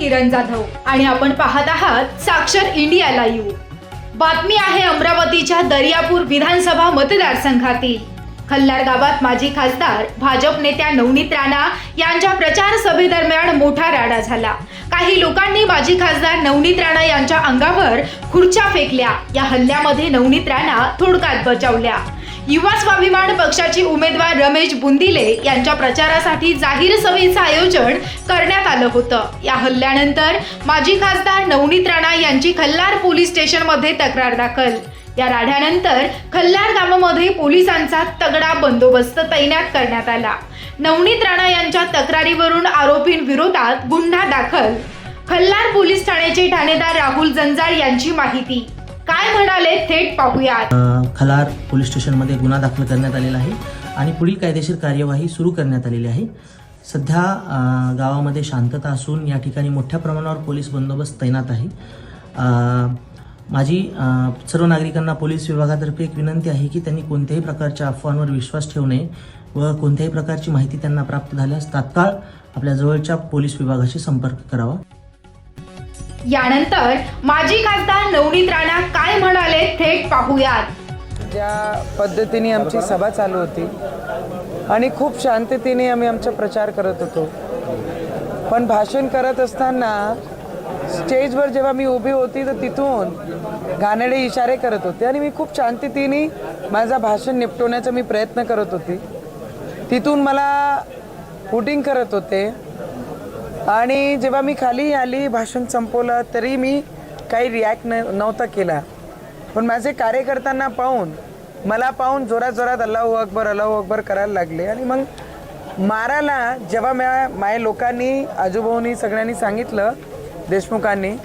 किरण जाधव आणि आपण पाहत आहात साक्षर इंडिया लाईव्ह. बातमी आहे अमरावतीच्या दर्यापूर विधानसभा मतदारसंघातील. खल्लार गावात माजी खासदार भाजप नेत्या नवनीत राणा यांच्या प्रचार सभेदरम्यान मोठा राडा झाला. काही लोकांनी माजी खासदार नवनीत राणा यांच्या अंगावर खुर्च्या फेकल्या. या हल्ल्यामध्ये नवनीत राणा थोडक्यात बचावल्या. युवा स्वाभिमान पक्षाचे उमेदवार रमेश बुंदिले यांच्या प्रचारासाठी जाहीर सभेचं आयोजन करण्यात आलं होतं. या हल्ल्यानंतर माजी खासदार नवनीत राणा यांची खल्लार पोलीस स्टेशनमध्ये तक्रार दाखल. या राढ्यानंतर खल्लार गावामध्ये पोलिसांचा तगडा बंदोबस्त तैनात करण्यात आला. नवनीत राणा यांच्या तक्रारीवरून आरोपींविरोधात गुन्हा दाखल. खल्लार पोलीस ठाण्याचे ठाणेदार राहुल जंजाळ यांची माहिती. काय म्हणाले थेट पाहूयात. खलार पोलीस स्टेशनमध्ये गुन्हा दाखल करण्यात आलेला आहे आणि पुढील कायदेशीर कार्यवाही सुरू करण्यात आलेली आहे. सध्या गावामध्ये शांतता असून या ठिकाणी मोठ्या प्रमाणावर पोलीस बंदोबस्त तैनात आहे. माझी सर्व नागरिकांना पोलीस विभागातर्फे एक विनंती आहे की त्यांनी कोणत्याही प्रकारच्या अफवांवर विश्वास ठेवू नये व कोणत्याही प्रकारची माहिती त्यांना प्राप्त झाल्यास तात्काळ आपल्या जवळच्या पोलीस विभागाशी संपर्क करावा. यानंतर माजी खासदार नवनीत राणा काय म्हणाले थेट पाहूयात. ज्या पद्धतीने आमची सभा चालू होती आणि खूप शांततेने आम्ही आमचा प्रचार करत होतो. पण भाषण करत असताना स्टेजवर जेव्हा मी उभी होती तर तिथून घाणेडे इशारे करत होते आणि मी खूप शांततेने माझा भाषण निपटवण्याचा मी प्रयत्न करत होती. तिथून मला हुटिंग करत होते. आणि जेव्हा मी खाली आली भाषण संपवलं तरी मी काही रिॲक्ट न नव्हता केला. पण माझे कार्यकर्त्यांना पाहून मला पाहून जोरात जोरात अल्लाहू अकबर अल्लाहू अकबर करायला लागले. आणि मग मारायला जेव्हा म्या माझ्या लोकांनी आजूबाजूनी सगळ्यांनी सांगितलं देशमुखांनी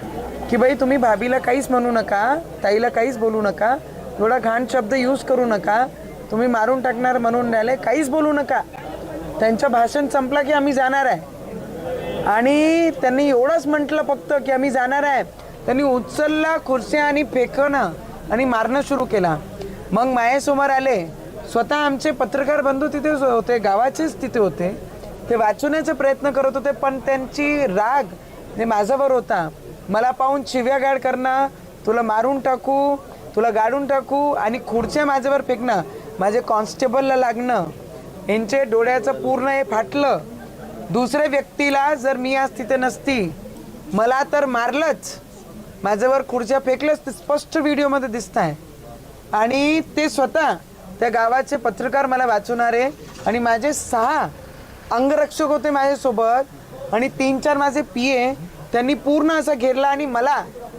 की बाई तुम्ही भाभीला काहीच म्हणू नका ताईला काहीच बोलू नका थोडा घाण शब्द यूज करू नका तुम्ही मारून टाकणार म्हणून राहिले काहीच बोलू नका. त्यांचं भाषण संपलं की आम्ही जाणार आहे. आणि त्यांनी एवढंच म्हटलं फक्त की आम्ही जाणार आहे. त्यांनी उचलला खुर्च्या आणि फेकणं आणि मारणं सुरू केला. मग मायासमोर आले. स्वतः आमचे पत्रकार बंधू तिथे होते गावाचेच तिथे होते. ते वाचवण्याचा प्रयत्न करत होते पण त्यांची राग जे माझ्यावर होता. मला पाहून शिव्यागाड करणं तुला मारून टाकू तुला गाडून टाकू आणि खुर्च्या माझ्यावर फेकणं माझे कॉन्स्टेबलला लागणं यांचे डोळ्याचं पूर्ण हे फाटलं. दुसऱ्या व्यक्तीला जर मी आज तिथे नसती मला तर मारलंच. माझ्यावर खुर्च्या फेकलंच ते स्पष्ट व्हिडिओमध्ये दिसत आहे आणि ते स्वतः त्या गावाचे पत्रकार मला वाचवणारे आणि माझे सहा अंगरक्षक होते माझ्यासोबत आणि तीन चार माझे पी ए त्यांनी पूर्ण असा घेरला आणि मला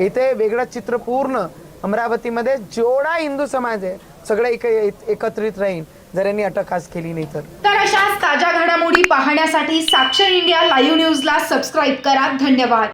इथे वेगळं चित्र पूर्ण अमरावतीमध्ये जेवढा हिंदू समाज आहे सगळं एकत्रित राहील जर यांनी अटक आज केली नाही तर. तर अशाच ताज्या घडामोडी पाहण्यासाठी साक्षर इंडिया लाईव्ह न्यूजला सबस्क्राईब करा. धन्यवाद.